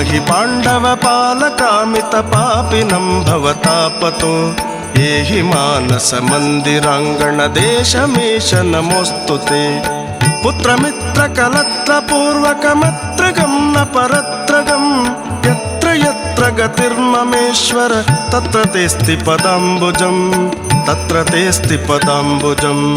पाहि पाण्डवपालकामित पापिनं भवतापतो एहि मानसमन्दिराङ्गणदेशमेष नमोऽस्तु ते पुत्रमित्रकलत्रपूर्वकमत्रगं न परत्रगं यत्र यत्र गतिर्ममेश्वर तत्र तेऽस्ति पदाम्बुजं तत्र तेऽस्ति पदाम्बुजम्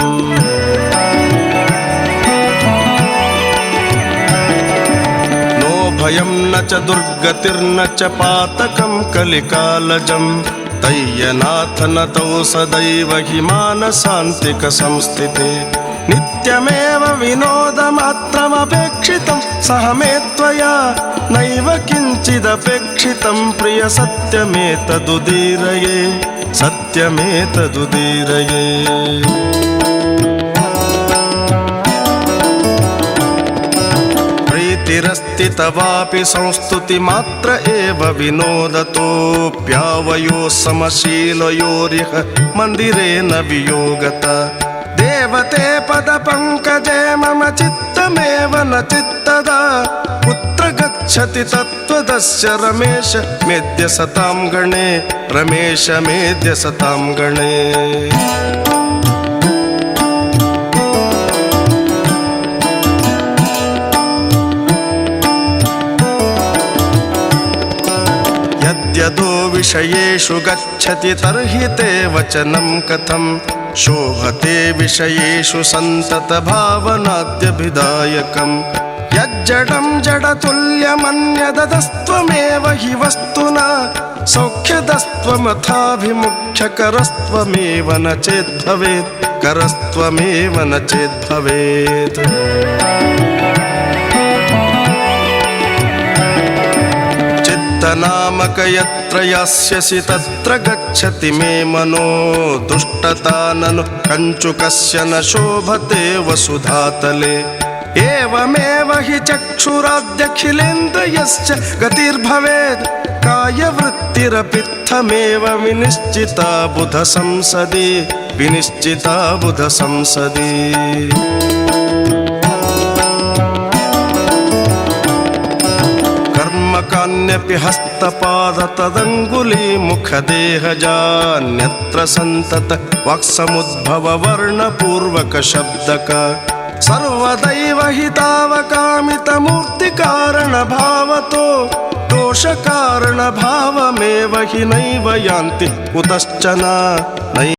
భయం నచ దుర్గతిర్నచ పాతకం కలికాలజం. తయ్యనాథనతౌ సదైవ హి మానసాంతిక సంస్థితే. నిత్యమేవ వినోదమాత్రమపేక్షితం. సహ మే త్వయా నైవ కించిదపేక్షితం. ప్రియ సత్యమేతదుదీరయే. సత్యమేతదుదీరయే. प्रीतिरस्ति तवापि संस्तुतिमात्र एव विनोदतोऽप्यावयोः समशीलयोरिह मन्दिरेण वियोगत। देवते पदपङ्कजे मम चित्तमेव न चित्तदा। कुत्र गच्छति तत्त्वदस्य रमेश? मेद्य सतां गणे। रमेश मेद्य सतां गणे यद्यदो विषयेषु गच्छति तर्हि ते वचनं कथं शोभते विषयेषु सन्ततभावनाद्यभिदायकम् यज्जडं जडतुल्यमन्यदस्त्वमेव हि वस्तुना सौख्यदस्त्वमथाभिमुख्यकरस्त्वमेव न चेद्भवेत् करस्त्वमेव न चेद्भवेत् నామక యత్ర యాస్యసి తత్ర గచ్చతి మే మనో దుష్టతానను కంచుకస్య న శోభతే వసుధాతలే. ఏవమేవ హి చక్షురాద్యఖిలేంద్రియశ్చ గతిర్భవేద్ కాయవృత్తిరపిత్తమేవ వినిశ్చితా బుధ సంసది. వినిశ్చితా బుధ సంసది. संसदि कर्मकान्यपि हस्तपाद तदङ्गुलीमुखदेहजान्यत्र सन्तत वाक्समुद्भव वर्णपूर्वकशब्दक सर्वदैव हि तावकामितमूर्तिकारणभावतो दोषकारणभावमेव हि नैव यान्ति कुतश्चन नै